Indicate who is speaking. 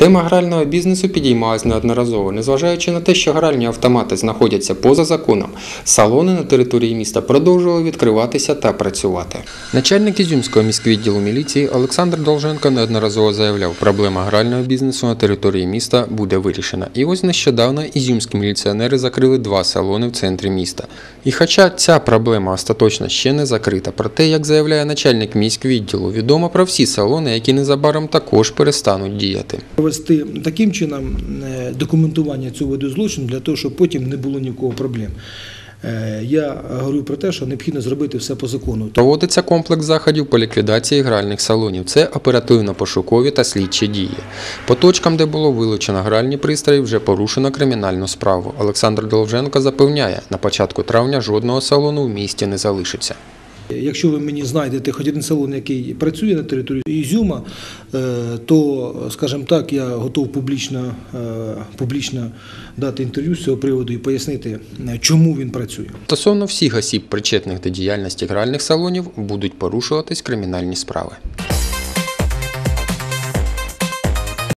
Speaker 1: Тема грального бізнесу підіймалась неодноразово, незважаючи на те, що гральні автомати знаходяться поза законом, салони на території міста продовжували відкриватися та працювати. Начальник Ізюмського міськвідділу міліції Олександр Долженко неодноразово заявляв, проблема грального бізнесу на території міста буде вирішена. І ось нещодавно ізюмські міліціонери закрили два салони в центрі міста. І хоча ця проблема остаточно ще не закрита, проте, як заявляє начальник міськвідділу, відомо про всі салони, які незабаром також перестануть діяти.
Speaker 2: Провести таким чином е, документування цього виду злочину для того, щоб потім не було ні в кого проблем. Е, Я говорю про те, що необхідно зробити все по закону.
Speaker 1: Проводиться комплекс заходів по ліквідації гральних салонів. Це оперативно-пошукові та слідчі дії. По точкам, де було вилучено гральні пристрої, вже порушено кримінальну справу. Олександр Долженко запевняє, на початку травня жодного салону в місті не залишиться.
Speaker 2: Якщо ви мені знайдете хоч один салон, який працює на території Ізюма, е, то, скажімо так, я готов публічно, е, публічно дати інтерв'ю з цього приводу і пояснити, е, чому він працює.
Speaker 1: Стосовно всіх осіб, причетних до діяльності гральних салонів, будуть порушуватись кримінальні справи.